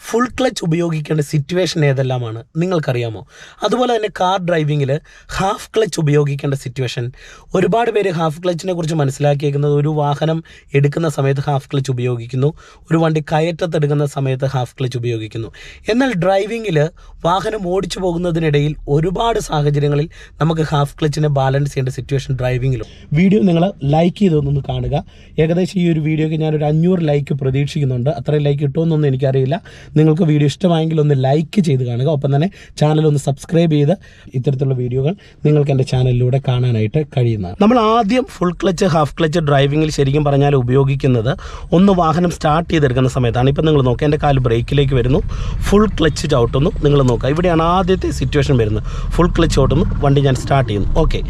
Full clutch ഉപയോഗിക്കേണ്ട situation ഏതെല്ലാമാണ്? നിങ്ങൾക്കറിയാമോ? അതുപോലെ തന്നെ കാർ ഡ്രൈവിങ്ങിൽ ഹാഫ് ക്ലച്ച് ഉപയോഗിക്കേണ്ട സിറ്റുവേഷൻ ഒരുപാട് പേര് ഹാഫ് ക്ലച്ചിനെ കുറിച്ച് മനസ്സിലാക്കിയേക്കുന്നത് ഒരു വാഹനം എടുക്കുന്ന സമയത്ത് ഹാഫ് ക്ലച്ച് ഉപയോഗിക്കുന്നു. ഒരു വണ്ടി കയറ്റത്തെടുക്കുന്ന സമയത്ത് ഹാഫ് ക്ലച്ച് ഉപയോഗിക്കുന്നു. എന്നാൽ ഡ്രൈവിങ്ങിൽ വാഹനം ഓടിച്ചു പോകുന്നതിനിടയിൽ ഒരുപാട് സാഹചര്യങ്ങളിൽ നമുക്ക് ഹാഫ് ക്ലച്ചിനെ ബാലൻസ് ചെയ്യേണ്ട സിറ്റുവേഷൻ ഡ്രൈവിങ്ങിലും വീഡിയോ നിങ്ങൾ ലൈക്ക് ചെയ്തൊന്ന് കാണുക. ഏകദേശം ഈ ഒരു വീഡിയോക്ക് ഞാനൊരു അഞ്ഞൂറ് ലൈക്ക് പ്രതീക്ഷിക്കുന്നുണ്ട്. അത്രയും ലൈക്ക് കിട്ടുമെന്നൊന്നും എനിക്കറിയില്ല. നിങ്ങൾക്ക് വീഡിയോ ഇഷ്ടമായെങ്കിൽ ഒന്ന് ലൈക്ക് ചെയ്ത് കാണുക. ഒപ്പം തന്നെ ചാനൽ ഒന്ന് സബ്സ്ക്രൈബ് ചെയ്ത് ഇത്തരത്തിലുള്ള വീഡിയോകൾ നിങ്ങൾക്ക് എന്റെ ചാനലിലൂടെ കാണാനായിട്ട് കഴിയുന്നതാണ്. നമ്മൾ ആദ്യം ഫുൾ ക്ലച്ച് ഹാഫ് ക്ലച്ച് ഡ്രൈവിങ്ങിൽ ശരിക്കും പറഞ്ഞാൽ ഉപയോഗിക്കുന്നത് ഒന്ന് വാഹനം സ്റ്റാർട്ട് ചെയ്തെടുക്കുന്ന സമയത്താണ്. ഇപ്പം നിങ്ങൾ നോക്കുക എന്റെ കാൽ ബ്രേക്കിലേക്ക് വരുന്നു. ഫുൾ ക്ലച്ച് ചവിട്ടുന്നു. നിങ്ങൾ നോക്കുക. ഇവിടെയാണ് ആദ്യത്തെ സിറ്റുവേഷൻ വരുന്നത്. ഫുൾ ക്ലച്ച് ചവിട്ടുന്നു. വണ്ടി ഞാൻ സ്റ്റാർട്ട് ചെയ്യുന്നു. ഓക്കെ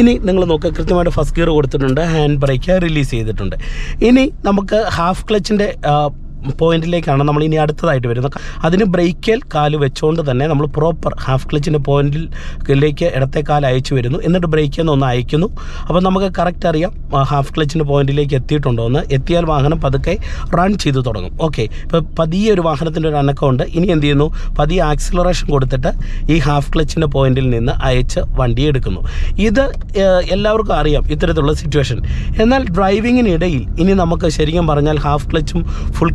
ഇനി നിങ്ങൾ നോക്കുക കൃത്യമായിട്ട് ഫസ്റ്റ് ഗിയർ കൊടുത്തിട്ടുണ്ട്. ഹാൻഡ് ബ്രേക്ക് റിലീസ് ചെയ്തിട്ടുണ്ട്. ഇനി നമുക്ക് ഹാഫ് ക്ലച്ചിന്റെ പോയിന്റിലേക്കാണ് നമ്മൾ ഇനി അടുത്തതായിട്ട് വരുന്നത്. അതിന് ബ്രേക്കിൽ കാൽ വെച്ചുകൊണ്ട് തന്നെ നമ്മൾ പ്രോപ്പർ ഹാഫ് ക്ലിച്ചിന്റെ പോയിന്റിലേക്ക് ഇടത്തെ കാൽ അയച്ചു വരുന്നു. എന്നിട്ട് ബ്രേക്കിൽ നിന്ന് ഒന്ന് അയക്കുന്നു. അപ്പോൾ നമുക്ക് കറക്റ്റ് അറിയാം ഹാഫ് ക്ലിച്ചിന്റെ പോയിന്റിലേക്ക് എത്തിയിട്ടുണ്ടോ എന്ന്. എത്തിയാൽ വാഹനം പതുക്കെ റൺ ചെയ്ത് തുടങ്ങും. ഓക്കെ ഇപ്പോൾ പതിയെ ഒരു വാഹനത്തിന്റെ ഒരു അനക്കമുണ്ട് ഇനി എന്ത് ചെയ്യുന്നു? പതിയെ ആക്സിലറേഷൻ കൊടുത്തിട്ട് ഈ ഹാഫ് ക്ലിച്ചിന്റെ പോയിന്റിൽ നിന്ന് അയച്ച് വണ്ടി എടുക്കുന്നു. ഇത് എല്ലാവർക്കും അറിയാം ഇത്തരത്തിലുള്ള സിറ്റുവേഷൻ എന്നാൽ ഡ്രൈവിങ്ങിനിടയിൽ ഇനി നമുക്ക് ശരിക്കും പറഞ്ഞാൽ ഹാഫ് ക്ലച്ചും ഫുൾ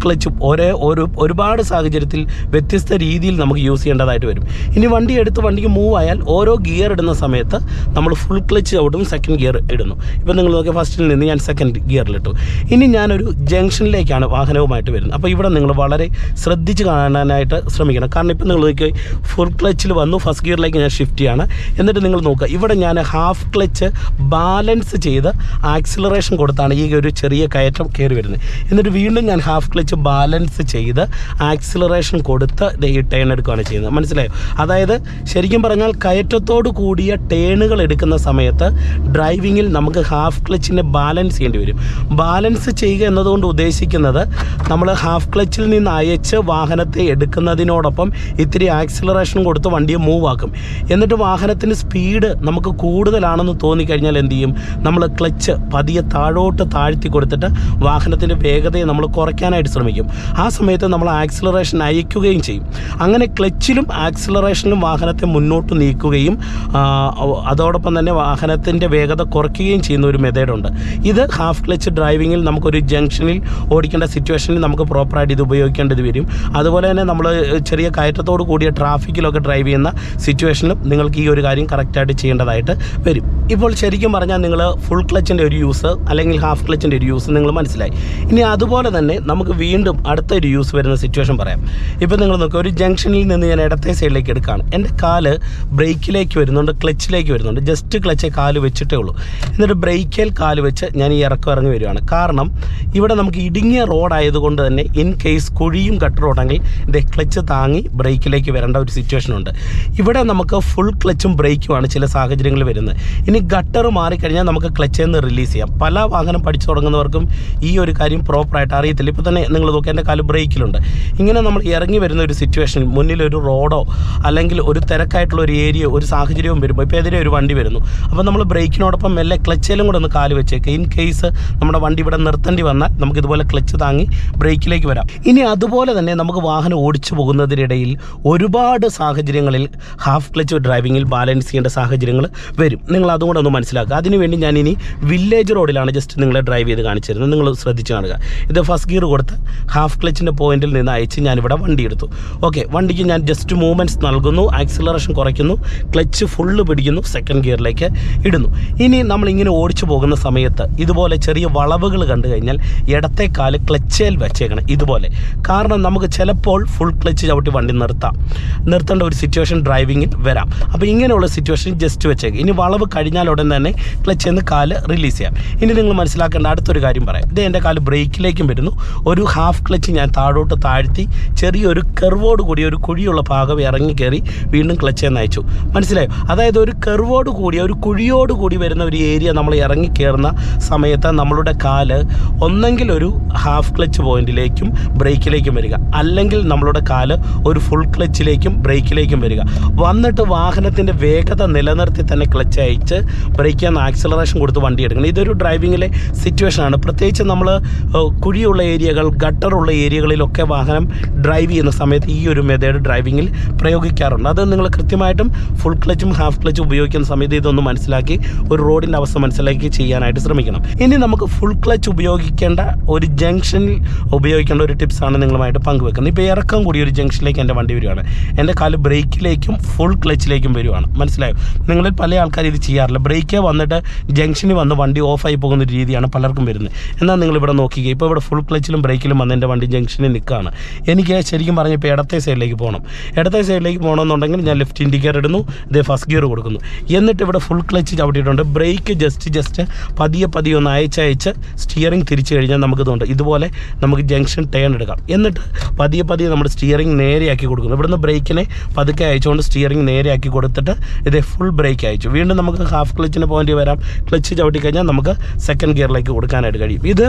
ഒരേ ഒരു ഒരുപാട് സാഹചര്യത്തിൽ വ്യത്യസ്ത രീതിയിൽ നമുക്ക് യൂസ് ചെയ്യേണ്ടതായിട്ട് വരും. ഇനി വണ്ടി എടുത്ത് വണ്ടിക്ക് മൂവ് ആയാൽ ഓരോ ഗിയർ ഇടുന്ന സമയത്ത് നമ്മൾ ഫുൾ ക്ലച്ച് ഔട്ടും സെക്കൻഡ് ഗിയർ ഇടുന്നു. ഇപ്പം നിങ്ങൾ നോക്കിയ ഫസ്റ്റിൽ നിന്ന് ഞാൻ സെക്കൻഡ് ഗിയറിലിട്ടു ഇനി ഞാനൊരു ജംഗ്ഷനിലേക്കാണ് വാഹനവുമായിട്ട് വരുന്നത്. അപ്പോൾ ഇവിടെ നിങ്ങൾ വളരെ ശ്രദ്ധിച്ച് കാണാനായിട്ട് ശ്രമിക്കണം. കാരണം ഇപ്പം നിങ്ങൾ നോക്കി ഫുൾ ക്ലച്ചിൽ വന്നു ഫസ്റ്റ് ഗിയറിലേക്ക് ഞാൻ ഷിഫ്റ്റ് ചെയ്യാണ്. എന്നിട്ട് നിങ്ങൾ നോക്കുക ഇവിടെ ഞാൻ ഹാഫ് ക്ലച്ച് ബാലൻസ് ചെയ്ത് ആക്സിലറേഷൻ കൊടുത്താണ് ഈ ഒരു ചെറിയ കയറ്റം കയറി വരുന്നത്. എന്നിട്ട് വീണ്ടും ഞാൻ ഹാഫ് ക്ലച്ച് ബാലൻസ് ചെയ്ത് ആക്സിലറേഷൻ കൊടുത്ത് ഈ ടേൺ എടുക്കുകയാണ് ചെയ്യുന്നത്. മനസ്സിലായോ? അതായത് ശരിക്കും പറഞ്ഞാൽ കയറ്റത്തോട് കൂടിയ ടേണുകൾ എടുക്കുന്ന സമയത്ത് ഡ്രൈവിങ്ങിൽ നമുക്ക് ഹാഫ് ക്ലച്ചിനെ ബാലൻസ് ചെയ്യേണ്ടി വരും. ബാലൻസ് ചെയ്യുക എന്നതുകൊണ്ട് ഉദ്ദേശിക്കുന്നത് നമ്മൾ ഹാഫ് ക്ലച്ചിൽ നിന്ന് അയച്ച് വാഹനത്തെ എടുക്കുന്നതിനോടൊപ്പം ഇത്തിരി ആക്സിലറേഷൻ കൊടുത്ത് വണ്ടിയെ മൂവ് ആക്കും. എന്നിട്ട് വാഹനത്തിന് സ്പീഡ് നമുക്ക് കൂടുതലാണെന്ന് തോന്നിക്കഴിഞ്ഞാൽ എന്ത് ചെയ്യും? നമ്മൾ ക്ലച്ച് പതിയെ താഴോട്ട് താഴ്ത്തി കൊടുത്തിട്ട് വാഹനത്തിന്റെ വേഗതയെ നമ്മൾ കുറയ്ക്കാനായിട്ട് ശ്രമിക്കും. ആ സമയത്ത് നമ്മൾ ആക്സിലറേഷൻ അയക്കുകയും ചെയ്യും. അങ്ങനെ ക്ലച്ചിലും ആക്സിലറേഷനിലും വാഹനത്തെ മുന്നോട്ട് നീക്കുകയും അതോടൊപ്പം തന്നെ വാഹനത്തിന്റെ വേഗത കുറയ്ക്കുകയും ചെയ്യുന്ന ഒരു മെത്തേഡുണ്ട് ഇത് ഹാഫ് ക്ലച്ച് ഡ്രൈവിങ്ങിൽ നമുക്കൊരു ജംഗ്ഷനിൽ ഓടിക്കേണ്ട സിറ്റുവേഷനിൽ നമുക്ക് പ്രോപ്പറായിട്ട് ഇത് ഉപയോഗിക്കേണ്ടത് വരും. അതുപോലെ തന്നെ നമ്മൾ ചെറിയ കയറ്റത്തോട് കൂടിയ ട്രാഫിക്കിലൊക്കെ ഡ്രൈവ് ചെയ്യുന്ന സിറ്റുവേഷനിലും നിങ്ങൾക്ക് ഈ ഒരു കാര്യം കറക്റ്റായിട്ട് ചെയ്യേണ്ടതായിട്ട് വരും. ഇപ്പോൾ ശരിക്കും പറഞ്ഞാൽ നിങ്ങൾ ഫുൾ ക്ലച്ചിന്റെ ഒരു യൂസ് അല്ലെങ്കിൽ ഹാഫ് ക്ലച്ചിന്റെ ഒരു യൂസ് നിങ്ങൾ മനസ്സിലായി. ഇനി അതുപോലെ തന്നെ നമുക്ക് വീണ്ടും അടുത്ത ഒരു യൂസ് വരുന്ന സിറ്റുവേഷൻ പറയാം. ഇപ്പോൾ നിങ്ങൾ നോക്കുക ഒരു ജംഗ്ഷനിൽ നിന്ന് ഞാൻ ഇടത്തെ സൈഡിലേക്ക് എടുക്കുകയാണ് എന്റെ കാൽ ബ്രേക്കിലേക്ക് വരുന്നുണ്ട് ക്ലച്ചിലേക്ക് വരുന്നുണ്ട്. ജസ്റ്റ് ക്ലച്ചേ കാൽ വെച്ചിട്ടേ ഉള്ളൂ. എന്നിട്ട് ബ്രേക്കിൽ കാൽ വെച്ച് ഞാൻ ഈ ഇറക്കം ഇറങ്ങി വരികയാണ്. കാരണം ഇവിടെ നമുക്ക് ഇടുങ്ങിയ റോഡായതുകൊണ്ട് തന്നെ ഇൻ കേസ് കുഴിയും കട്ട് റോഡെങ്കിൽ എന്റെ ക്ലച്ച് താങ്ങി ബ്രേക്കിലേക്ക് വരേണ്ട ഒരു സിറ്റുവേഷൻ ഉണ്ട്. ഇവിടെ നമുക്ക് ഫുൾ ക്ലച്ചും ബ്രേക്കുമാണ് ചില സാഹചര്യങ്ങളിൽ വരുന്നത്. ഇനി ഗട്ടർ മാറിക്കഴിഞ്ഞാൽ നമുക്ക് ക്ലച്ചിൽ നിന്ന് റിലീസ് ചെയ്യാം. പല വാഹനം പഠിച്ചു തുടങ്ങുന്നവർക്കും ഈ ഒരു കാര്യം പ്രോപ്പറായിട്ട് അറിയത്തില്ല. ഇപ്പോൾ തന്നെ നിങ്ങൾ നോക്കുക എന്റെ കാൽ ബ്രേക്കിലുണ്ട്. ഇങ്ങനെ നമ്മൾ ഇറങ്ങി വരുന്ന ഒരു സിറ്റുവേഷനിൽ മുന്നിൽ ഒരു റോഡോ അല്ലെങ്കിൽ ഒരു തിരക്കായിട്ടുള്ള ഒരു ഏരിയ ഒരു സാഹചര്യവും വരുമ്പോൾ ഇപ്പോൾ എതിരെ ഒരു വണ്ടി വരുന്നു. അപ്പോൾ നമ്മൾ ബ്രേക്കിനോടൊപ്പം മെല്ലെ ക്ലച്ചിലും കൂടെ ഒന്ന് കാൽ വെച്ചേക്കുക ഇൻ കേസ് നമ്മുടെ വണ്ടി ഇവിടെ നിർത്തേണ്ടി വന്നാൽ നമുക്ക് ഇതുപോലെ ക്ലച്ച് താങ്ങി ബ്രേക്കിലേക്ക് വരാം. ഇനി അതുപോലെ തന്നെ നമുക്ക് വാഹനം ഓടിച്ചു പോകുന്നതിനിടയിൽ ഒരുപാട് സാഹചര്യങ്ങളിൽ ഹാഫ് ക്ലച്ച് ഡ്രൈവിങ്ങിൽ ബാലൻസ് ചെയ്യേണ്ട സാഹചര്യങ്ങൾ വരും. നിങ്ങൾ അതും കൂടെ ഒന്ന് മനസ്സിലാക്കുക. അതിനുവേണ്ടി ഞാൻ ഇനി വില്ലേജ് റോഡിലാണ് ജസ്റ്റ് നിങ്ങളെ ഡ്രൈവ് ചെയ്ത് കാണിച്ചിരുന്നത് നിങ്ങൾ ശ്രദ്ധിച്ച് കാണുക. ഇത് ഫസ്റ്റ് ഗിയർ കൊടുത്ത് ഹാഫ് ക്ലച്ചിന്റെ പോയിന്റിൽ നിന്ന് അയച്ച് ഞാനിവിടെ വണ്ടി എടുത്തു. ഓക്കെ വണ്ടിക്ക് ഞാൻ ജസ്റ്റ് മൂവ്മെന്റ്സ് നൽകുന്നു ആക്സിലറേഷൻ കുറയ്ക്കുന്നു ക്ലച്ച് ഫുള്ള് പിടിക്കുന്നു സെക്കൻഡ് ഗിയറിലേക്ക് ഇടുന്നു. ഇനി നമ്മൾ ഇങ്ങനെ ഓടിച്ചു പോകുന്ന സമയത്ത് ഇതുപോലെ ചെറിയ വളവുകൾ കണ്ടു കഴിഞ്ഞാൽ ഇടത്തെ കാൽ ക്ലച്ചേൽ വെച്ചേക്കണം ഇതുപോലെ. കാരണം നമുക്ക് ചിലപ്പോൾ ഫുൾ ക്ലച്ച് ചവിട്ടി വണ്ടി നിർത്താം. നിർത്തേണ്ട ഒരു സിറ്റുവേഷൻ ഡ്രൈവിങ്ങിൽ വരാം. അപ്പോൾ ഇങ്ങനെയുള്ള സിറ്റുവേഷൻ ജസ്റ്റ് വെച്ചേക്കും. ഇനി വളവ് കഴിഞ്ഞാൽ ഉടൻ തന്നെ ക്ലച്ചിൽ നിന്ന് കാൽ റിലീസ് ചെയ്യാം. ഇനി നിങ്ങൾ മനസ്സിലാക്കേണ്ട അടുത്തൊരു കാര്യം പറയാം. ഇത് എന്റെ കാൽ ബ്രേക്കിലേക്കും വരുന്നു. ഒരു ഹാഫ് ഹാഫ് ക്ലച്ച് ഞാൻ താഴോട്ട് താഴ്ത്തി ചെറിയൊരു കെർവോട് കൂടി ഒരു കുഴിയുള്ള ഭാഗം ഇറങ്ങി കയറി വീണ്ടും ക്ലച്ച് നയിച്ചു മനസ്സിലായോ? അതായത് ഒരു കെർവോട് കൂടി ഒരു കുഴിയോട് കൂടി വരുന്ന ഒരു ഏരിയ നമ്മൾ ഇറങ്ങി കയറുന്ന സമയത്ത് നമ്മളുടെ കാൽ ഒന്നെങ്കിൽ ഒരു ഹാഫ് ക്ലച്ച് പോയിന്റിലേക്കും ബ്രേക്കിലേക്കും വരിക. അല്ലെങ്കിൽ നമ്മളുടെ കാൽ ഒരു ഫുൾ ക്ലച്ചിലേക്കും ബ്രേക്കിലേക്കും വരിക. വന്നിട്ട് വാഹനത്തിന്റെ വേഗത നിലനിർത്തി തന്നെ ക്ലച്ച് അയച്ച് ബ്രേക്ക് ചെയ്യാൻ ആക്സിലറേഷൻ കൊടുത്ത് വണ്ടി എടുക്കണം. ഇതൊരു ഡ്രൈവിങ്ങിലെ സിറ്റുവേഷനാണ് പ്രത്യേകിച്ച് നമ്മൾ കുഴിയുള്ള ഏരിയകൾ ഗട്ടറുള്ള ഏരിയകളിലൊക്കെ വാഹനം ഡ്രൈവ് ചെയ്യുന്ന സമയത്ത് ഈ ഒരു മെത്തേഡ് ഡ്രൈവിങ്ങിൽ പ്രയോഗിക്കാറുണ്ട്. അത് നിങ്ങൾ കൃത്യമായിട്ടും ഫുൾ ക്ലച്ചും ഹാഫ് ക്ലച്ചും ഉപയോഗിക്കുന്ന സമയത്ത് ഇതൊന്ന് മനസ്സിലാക്കി ഒരു റോഡിന്റെ അവസ്ഥ മനസ്സിലാക്കി ചെയ്യാനായിട്ട് ശ്രമിക്കണം. ഇനി നമുക്ക് ഫുൾ ക്ലച്ച് ഉപയോഗിക്കേണ്ട ഒരു ജംഗ്ഷനിൽ ഉപയോഗിക്കേണ്ട ഒരു ടിപ്സാണ് നിങ്ങളുമായിട്ട് പങ്കുവെക്കുന്നത്. ഇപ്പോൾ ഇറക്കം കൂടി ഒരു ജംഗ്ഷനിലേക്ക് എന്റെ വണ്ടി വരികയാണ്. എന്റെ കാൽ ബ്രേക്കിലേക്കും ഫുൾ ക്ലച്ചിലേക്കും വരുവാണ്. മനസ്സിലായോ? നിങ്ങളിൽ പല ആൾക്കാർ ഇത് ചെയ്യാറില്ല. ബ്രേക്ക് വന്നിട്ട് ജംഗ്ഷനിൽ വന്ന് വണ്ടി ഓഫായി പോകുന്ന ഒരു രീതിയാണ് പലർക്കും വരുന്നത്. എന്നാൽ നിങ്ങൾ ഇവിടെ നോക്കിക്കുക ഇപ്പോൾ ഇവിടെ ഫുൾ ക്ലച്ചിലും ബ്രേക്കിലും വന്ന് എന്റെ വണ്ടി ജംഗ്ഷനിൽ നിൽക്കുകയാണ്. എനിക്ക് ശരിക്കും പറഞ്ഞാൽ ഇപ്പോൾ ഇടത്തെ സൈഡിലേക്ക് പോകണം. ഇടത്തെ സൈഡിലേക്ക് പോകണമെന്നുണ്ടെങ്കിൽ ഞാൻ ലെഫ്റ്റ് ഇൻഡിക്കേറ്റർ ഇടുന്നു ഇതേ ഫസ്റ്റ് ഗിയർ കൊടുക്കുന്നു. എന്നിട്ട് ഇവിടെ ഫുൾ ക്ലച്ച് ചവിട്ടിയിട്ടുണ്ട്. ബ്രേക്ക് ജസ്റ്റ് ജസ്റ്റ് പതിയെ പതിയെ ഒന്ന് അയച്ചയച്ച് സ്റ്റിയറിംഗ് തിരിച്ചു കഴിഞ്ഞാൽ നമുക്ക് ഇതുണ്ട് ഇതുപോലെ നമുക്ക് ജംഗ്ഷൻ ടേൺ എടുക്കാം. എന്നിട്ട് പതിയെ പതിയെ നമ്മുടെ സ്റ്റിയറിംഗ് നേരെയാക്കി കൊടുക്കുന്നു. ഇവിടുന്ന് ബ്രേക്കിനെ പതുക്കെ അയച്ചുകൊണ്ട് സ്റ്റിയറിംഗ് നേരെയാക്കി കൊടുത്തിട്ട് ഇതേ ഫുൾ ബ്രേക്ക് അയച്ചു. വീണ്ടും നമുക്ക് ഹാഫ് ക്ലച്ചിന് പോയിന്റ് വരാം. ക്ലച്ച് ചവിട്ടി കഴിഞ്ഞാൽ നമുക്ക് സെക്കൻഡ് ഗിയറിലേക്ക് കൊടുക്കാനായിട്ട് കഴിയും. ഇത്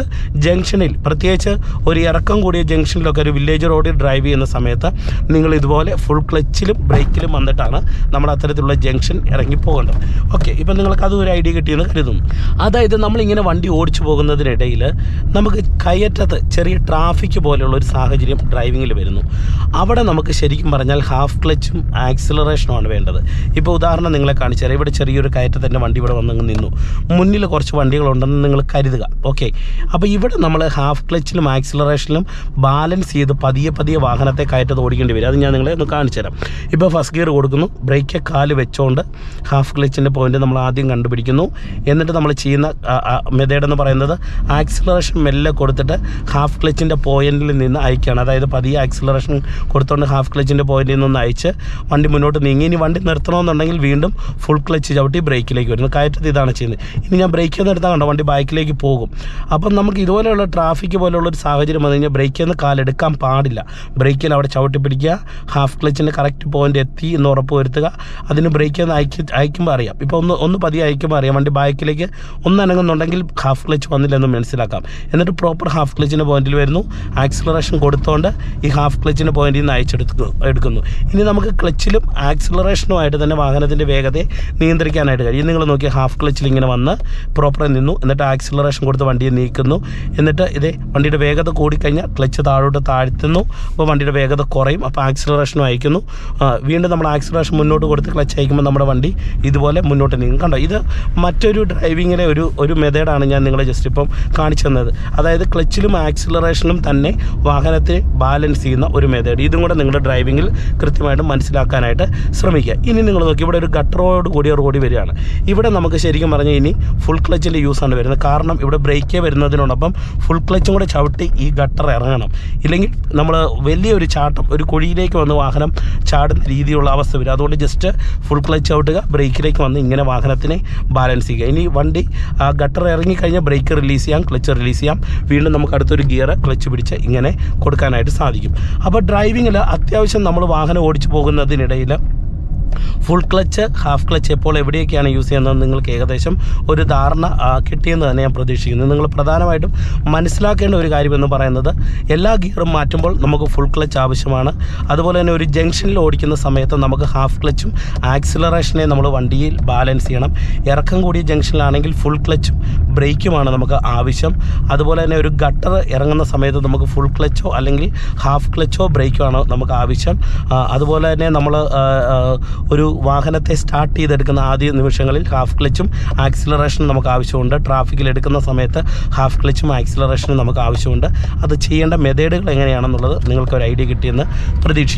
ജംഗ്ഷനിൽ പ്രത്യേകിച്ച് ഒരു ഇറക്കം കൂടിയ ജംഗ്ഷനിലൊക്കെ ഒരു വില്ലേജ് റോഡിൽ ഡ്രൈവ് ചെയ്യുന്ന സമയത്ത് നിങ്ങൾ ഇതുപോലെ ഫുൾ ക്ലച്ചിലും ബ്രേക്കിലും വന്നിട്ടാണ് നമ്മൾ അത്തരത്തിലുള്ള ജംഗ്ഷൻ ഇറങ്ങി പോകേണ്ടത് ഓക്കെ ഇപ്പം നിങ്ങൾക്ക് അതും ഒരു ഐഡിയ കിട്ടിയെന്ന് കരുതുന്നു. അതായത് നമ്മളിങ്ങനെ വണ്ടി ഓടിച്ചു പോകുന്നതിനിടയിൽ നമുക്ക് കയറ്റത്ത് ചെറിയ ട്രാഫിക് പോലെയുള്ള ഒരു സാഹചര്യം ഡ്രൈവിങ്ങിൽ വരുന്നു. അവിടെ നമുക്ക് ശരിക്കും പറഞ്ഞാൽ ഹാഫ് ക്ലച്ചും ആക്സിലറേഷനുമാണ് വേണ്ടത്. ഇപ്പോൾ ഉദാഹരണം നിങ്ങളെ കാണിച്ചാൽ ഇവിടെ ചെറിയൊരു കയറ്റത്തിന്റെ വണ്ടി ഇവിടെ വന്നങ്ങ് നിന്നു. മുന്നിൽ കുറച്ച് വണ്ടികളുണ്ടെന്ന് നിങ്ങൾ കരുതുക. ഓക്കെ അപ്പോൾ ഇവിടെ നമ്മൾ ഹാഫ് ക്ലച്ചിലും ആക്സിലറേഷനിലും ബാലൻസ് ചെയ്ത് പതിയെ പതിയെ വാഹനത്തെ കയറ്റത്ത് ഓടിക്കേണ്ടി വരും. അത് ഞാൻ നിങ്ങളെ ഒന്ന് കാണിച്ചു തരാം. ഇപ്പോൾ ഫസ്റ്റ് ഗിയർ കൊടുക്കുന്നു. ബ്രേക്ക് കാൽ വെച്ചുകൊണ്ട് ഹാഫ് ക്ലച്ചിന്റെ പോയിന്റ് നമ്മൾ ആദ്യം കണ്ടുപിടിക്കുന്നു. എന്നിട്ട് നമ്മൾ ചെയ്യുന്ന മെത്തേഡ് എന്ന് പറയുന്നത് ആക്സിലറേഷൻ മെല്ലെ കൊടുത്തിട്ട് ഹാഫ് ക്ലച്ചിന്റെ പോയിന്റിൽ നിന്ന് അയക്കുകയാണ്. അതായത് പതിയെ ആക്സിലറേഷൻ കൊടുത്തുകൊണ്ട് ഹാഫ് ക്ലച്ചിന്റെ പോയിന്റിൽ നിന്ന് അയച്ച് വണ്ടി മുന്നോട്ട് നീങ്ങി. ഇനി വണ്ടി നിർത്തണമെന്നുണ്ടെങ്കിൽ വീണ്ടും ഫുൾ ക്ലച്ച് ചവിട്ടി ബ്രേക്കിലേക്ക് വരുന്നു. കയറ്റത്ത് ഇതാണ് ചെയ്യുന്നത്. ഇനി ഞാൻ ബ്രേക്കിൽ നിന്ന് എടുത്താൽ കണ്ടോ? വണ്ടി ബൈക്കിലേക്ക് പോകും. അപ്പം നമുക്ക് ഇതുപോലെയുള്ള ട്രാഫിക് പോലെയുള്ള ഒരു സാഹചര്യം വന്നു കഴിഞ്ഞാൽ ബ്രേക്കിൽ നിന്ന് കാലെടുക്കാൻ പാടില്ല. ബ്രേക്കിൽ അവിടെ ചവിട്ടി പിടിക്കുക ഹാഫ് ക്ലച്ചിന്റെ കറക്റ്റ് പോയിന്റ് എത്തി എന്ന് ഉറപ്പ് വരുത്തുക. അതിന് ബ്രേക്കിൽ നിന്ന് അയക്കി അയക്കുമ്പോൾ അറിയാം. ഇപ്പോൾ ഒന്ന് ഒന്ന് പതിയെ അയക്കുമ്പോൾ അറിയാം. വണ്ടി ബാക്കിലേക്ക് ഒന്ന് അനങ്ങുന്നുണ്ടെങ്കിൽ ഹാഫ് ക്ലച്ച് വന്നില്ലെന്ന് മനസ്സിലാക്കാം. എന്നിട്ട് പ്രോപ്പർ ഹാഫ് ക്ലച്ചിന്റെ പോയിന്റിൽ വരുന്നു. ആക്സിലറേഷൻ കൊടുത്തുകൊണ്ട് ഈ ഹാഫ് ക്ലച്ചിന്റെ പോയിന്റിൽ നിന്ന് അയച്ചെടുത്തു എടുക്കുന്നു. ഇനി നമുക്ക് ക്ലച്ചിലും ആക്സിലറേഷനുമായിട്ട് തന്നെ വാഹനത്തിന്റെ വേഗതയെ നിയന്ത്രിക്കാനായിട്ട് കഴിയും. നിങ്ങൾ നോക്കി ഹാഫ് ക്ലച്ചിൽ ഇങ്ങനെ വന്ന് പ്രോപ്പറായി നിന്നു. എന്നിട്ട് ആക്സിലറേഷൻ കൊടുത്ത് വണ്ടിയെ നീക്കുന്നു. എന്നിട്ട് ഇതേ വണ്ടിയുടെ വേഗത കൂടിക്കഴിഞ്ഞാൽ ക്ലച്ച് താഴോട്ട് താഴ്ത്തുന്നു. അപ്പോൾ വണ്ടിയുടെ വേഗത കുറയും. അപ്പോൾ ആക്സിലറേഷനും അയക്കുന്നു. വീണ്ടും നമ്മൾ ആക്സിലറേഷൻ മുന്നോട്ട് കൊടുത്ത് ക്ലച്ച് അയക്കുമ്പോൾ നമ്മുടെ വണ്ടി ഇതുപോലെ മുന്നോട്ട് നീങ്ങും. കണ്ടോ? ഇത് മറ്റൊരു ഡ്രൈവിങ്ങിലെ ഒരു ഒരു മെത്തേഡാണ് ഞാൻ നിങ്ങളെ ജസ്റ്റ് ഇപ്പം കാണിച്ചു തന്നത്. അതായത് ക്ലച്ചിലും ആക്സിലറേഷനും തന്നെ വാഹനത്തെ ബാലൻസ് ചെയ്യുന്ന ഒരു മെത്തേഡ്. ഇതും കൂടെ നിങ്ങളുടെ ഡ്രൈവിങ്ങിൽ കൃത്യമായിട്ട് മനസ്സിലാക്കാനായിട്ട് ശ്രമിക്കുക. ഇനി നിങ്ങൾ നോക്കി ഇവിടെ ഒരു ഗട്ടറോട് കൂടിയ റോഡ് വരികയാണ്. ഇവിടെ നമുക്ക് ശരിക്കും പറഞ്ഞാൽ ഇനി ഫുൾ ക്ലച്ചിന്റെ യൂസാണ് വരുന്നത്. കാരണം ഇവിടെ ബ്രേക്കേ വരുന്നതിനോടൊപ്പം ഫുൾ ക്ലച്ചും കൂടെ ചവിട്ടി ഈ ഇറങ്ങണം. ഇല്ലെങ്കിൽ നമ്മൾ വലിയൊരു ചാട്ടം ഒരു കുഴിയിലേക്ക് വന്ന് വാഹനം ചാടുന്ന രീതിയിലുള്ള അവസ്ഥ വരും. അതുകൊണ്ട് ജസ്റ്റ് ഫുൾ ക്ലച്ച് ഔട്ടുക ബ്രേക്കിലേക്ക് വന്ന് ഇങ്ങനെ വാഹനത്തിനെ ബാലൻസ് ചെയ്യുക. ഇനി വണ്ടി ആ ഗട്ടർ ഇറങ്ങിക്കഴിഞ്ഞാൽ ബ്രേക്ക് റിലീസ് ചെയ്യാം ക്ലച്ച് റിലീസ് ചെയ്യാം. വീണ്ടും നമുക്ക് അടുത്തൊരു ഗിയർ ക്ലച്ച് പിടിച്ച് ഇങ്ങനെ കൊടുക്കാനായിട്ട് സാധിക്കും. അപ്പോൾ ഡ്രൈവിങ്ങിൽ അത്യാവശ്യം നമ്മൾ വാഹനം ഓടിച്ചു പോകുന്നതിനിടയിൽ ഫുൾ ക്ലച്ച് ഹാഫ് ക്ലച്ച് എപ്പോൾ എവിടെയൊക്കെയാണ് യൂസ് ചെയ്യുന്നത് നിങ്ങൾക്ക് ഏകദേശം ഒരു ധാരണ കിട്ടിയെന്ന് തന്നെ ഞാൻ പ്രതീക്ഷിക്കുന്നു. നിങ്ങൾ പ്രധാനമായിട്ടും മനസ്സിലാക്കേണ്ട ഒരു കാര്യമെന്ന് പറയുന്നത് എല്ലാ ഗിയറും മാറ്റുമ്പോൾ നമുക്ക് ഫുൾ ക്ലച്ച് ആവശ്യമാണ്. അതുപോലെ തന്നെ ഒരു ജംഗ്ഷനിൽ ഓടിക്കുന്ന സമയത്ത് നമുക്ക് ഹാഫ് ക്ലച്ചും ആക്സിലറേഷനെ നമ്മൾ വണ്ടിയിൽ ബാലൻസ് ചെയ്യണം. ഇറക്കം കൂടിയ ജംഗ്ഷനിലാണെങ്കിൽ ഫുൾ ക്ലച്ചും ബ്രേക്കുമാണ് നമുക്ക് ആവശ്യം. അതുപോലെ തന്നെ ഒരു ഗട്ടർ ഇറങ്ങുന്ന സമയത്ത് നമുക്ക് ഫുൾ ക്ലച്ചോ അല്ലെങ്കിൽ ഹാഫ് ക്ലച്ചോ ബ്രേക്കോ ആണ് നമുക്ക് ആവശ്യം. അതുപോലെ തന്നെ നമ്മൾ ഒരു വാഹനത്തെ സ്റ്റാർട്ട് ചെയ്തെടുക്കുന്ന ആദ്യ നിമിഷങ്ങളിൽ ഹാഫ് ക്ലച്ചും ആക്സിലറേഷനും നമുക്ക് ആവശ്യമുണ്ട്. ട്രാഫിക്കിൽ എടുക്കുന്ന സമയത്ത് ഹാഫ് ക്ലച്ചും ആക്സിലറേഷനും നമുക്ക് ആവശ്യമുണ്ട്. അത് ചെയ്യേണ്ട മെത്തേഡുകൾ എങ്ങനെയാണെന്നുള്ളത് നിങ്ങൾക്ക് ഒരു ഐഡിയ കിട്ടിയെന്ന് പ്രതീക്ഷിക്കുന്നു.